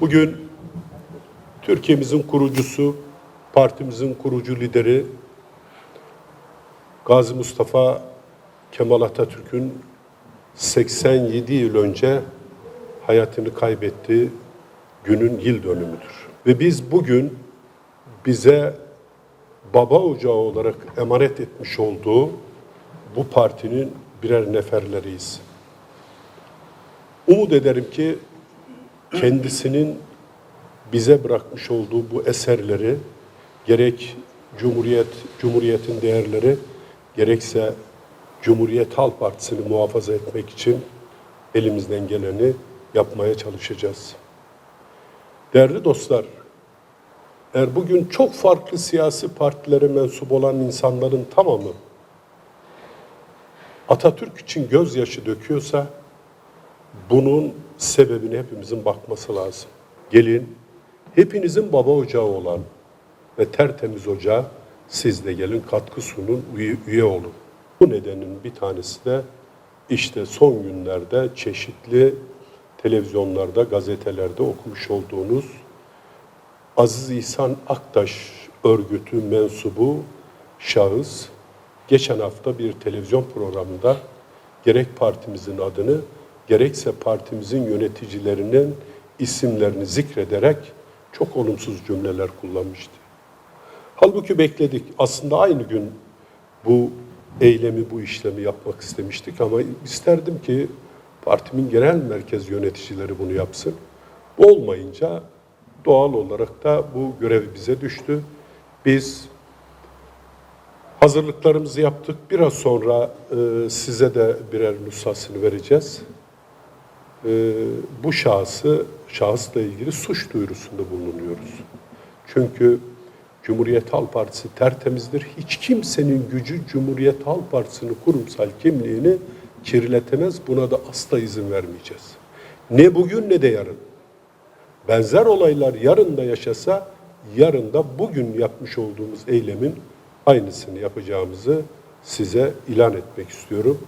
Bugün Türkiye'mizin kurucusu, partimizin kurucu lideri Gazi Mustafa Kemal Atatürk'ün 87 yıl önce hayatını kaybettiği günün yıl dönümüdür. Ve biz bugün bize baba ocağı olarak emanet etmiş olduğu bu partinin birer neferleriyiz. Umut ederim ki kendisinin bize bırakmış olduğu bu eserleri gerek Cumhuriyet Cumhuriyetin değerleri gerekse Cumhuriyet Halk Partisi'ni muhafaza etmek için elimizden geleni yapmaya çalışacağız. Değerli dostlar, eğer bugün çok farklı siyasi partilere mensup olan insanların tamamı Atatürk için gözyaşı döküyorsa bunun sebebine hepimizin bakması lazım. Gelin hepinizin baba ocağı olan ve tertemiz ocağı siz de gelin katkı sunun, üye, üye olun. Bu nedenin bir tanesi de işte son günlerde çeşitli televizyonlarda, gazetelerde okumuş olduğunuz Aziz İhsan Aktaş örgütü mensubu şahıs geçen hafta bir televizyon programında gerek partimizin adını gerekse partimizin yöneticilerinin isimlerini zikrederek çok olumsuz cümleler kullanmıştı. Halbuki bekledik. Aslında aynı gün bu eylemi, bu işlemi yapmak istemiştik ama isterdim ki partimin genel merkez yöneticileri bunu yapsın. Bu olmayınca doğal olarak da bu görev bize düştü. Biz hazırlıklarımızı yaptık. Biraz sonra e, size de birer nüshasını vereceğiz. E, bu şahsı, şahısla ilgili suç duyurusunda bulunuyoruz. Çünkü Cumhuriyet Halk Partisi tertemizdir. Hiç kimsenin gücü Cumhuriyet Halk Partisi'nin kurumsal kimliğini kirletemez. Buna da asla izin vermeyeceğiz. Ne bugün ne de yarın. Benzer olaylar yarın da yaşasa, yarın da bugün yapmış olduğumuz eylemin aynısını yapacağımızı size ilan etmek istiyorum.